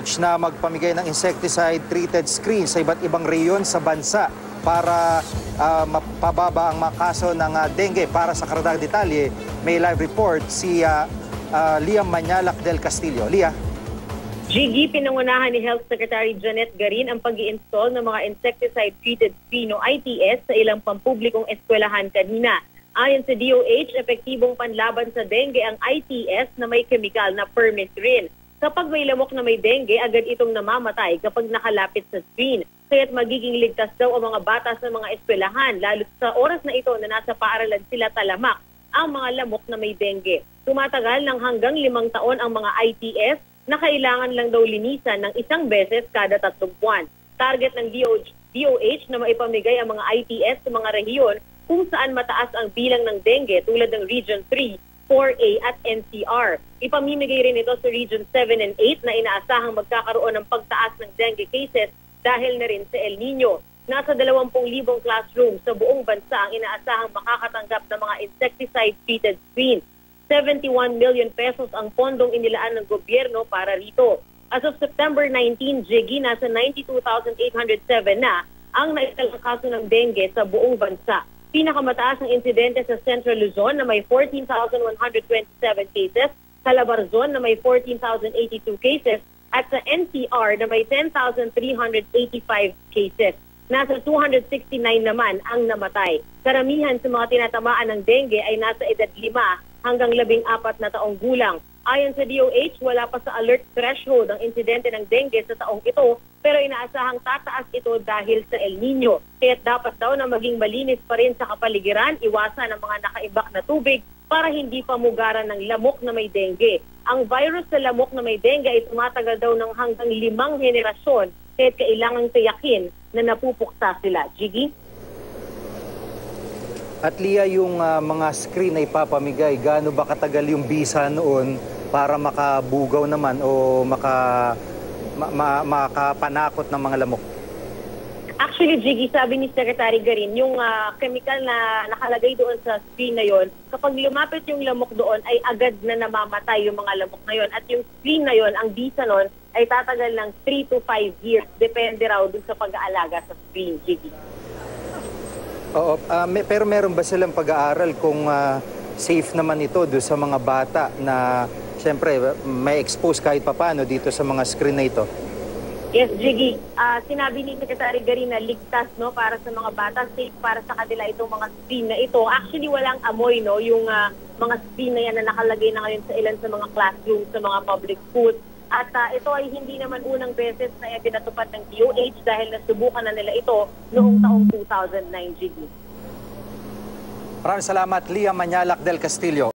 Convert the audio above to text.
DOH na magpamigay ng insecticide-treated screen sa iba't ibang reyon sa bansa para ah, mapababa ang mga kaso ng ah, dengue. Para sa karagdag detalye, may live report si ah, ah, Liam Manyalak del Castillo. Lia? Gigi, pinangunahan ni Health Secretary Janet Garin ang pag install ng mga insecticide-treated screen o ITS sa ilang pampublikong eskwelahan kanina. Ayon sa DOH, epektibong panlaban sa dengue ang ITS na may kemikal na permethrin. Kapag may lamok na may dengue, agad itong namamatay kapag nakalapit sa screen. Kaya't magiging ligtas daw ang mga bata sa mga eskwelahan, lalo sa oras na ito na nasa paaralan sila talamak ang mga lamok na may dengue. Tumatagal ng hanggang limang taon ang mga ITS na kailangan lang daw linisan ng isang beses kada tatlong buwan. Target ng DOH, DOH na maipamigay ang mga ITS sa mga rehiyon kung saan mataas ang bilang ng dengue tulad ng Region 3, 4A at NCR. Ipamimigay rin ito sa Region 7 and 8 na inaasahang magkakaroon ng pagtaas ng dengue cases dahil na rin sa El Nino. Nasa 20,000 classroom sa buong bansa ang inaasahang makakatanggap ng mga insecticide-treated screens. 71 million pesos ang pondong inilaan ng gobyerno para rito. As of September 19, Jiggy, nasa 92,807 na ang naitalang kaso ng dengue sa buong bansa. Pinakamataas ang insidente sa Central Luzon na may 14,127 cases, Calabarzon na may 14,082 cases, at sa NCR na may 10,385 cases. Nasa 269 naman ang namatay. Karamihan sa mga tinatamaan ng dengue ay nasa edad 5 hanggang 14 na taong gulang. Ayon sa DOH, wala pa sa alert threshold ang insidente ng dengue sa taong ito pero inaasahang tataas ito dahil sa El Nino. Kaya dapat daw na maging malinis pa rin sa kapaligiran, iwasan ang mga nakaimbak na tubig para hindi pamugaran ng lamok na may dengue. Ang virus sa lamok na may dengue ay tumatagal daw ng hanggang limang henerasyon kaya kailangang tiyakin na napupuksa sila. Jiggy? At Lia, yung ah, mga screen na ipapamigay, gaano ba katagal yung visa noon para makabugaw naman o maka, ma- ma- makapanakot ng mga lamok? Actually, Jiggy, sabi ni Secretary Garin, yung ah, chemical na nakalagay doon sa screen na yon, kapag lumapit yung lamok doon, ay agad na namamatay yung mga lamok na yon. At yung screen na yon, ang visa nun, ay tatagal ng 3 to 5 years. Depende raw dun sa pag-aalaga sa screen, Jiggy. Oo, ah, may- pero meron ba silang pag-aaral kung ah, safe naman ito do sa mga bata na siyempre may expose kahit papano dito sa mga screen na ito? Yes, Jiggy. Ah, sinabi ni Secretary Garin na ligtas no, para sa mga bata, safe para sa kanila itong mga screen na ito. Actually, walang amoy, no, yung ah, mga screen na yan na nakalagay na ngayon sa ilan sa mga classroom, sa mga public schools. At ah, ito ay hindi naman unang beses na pinatupad ng DOH dahil nasubukan na nila ito noong taong 2009, Jiggy. Maraming salamat, Lia Manyalak del Castillo.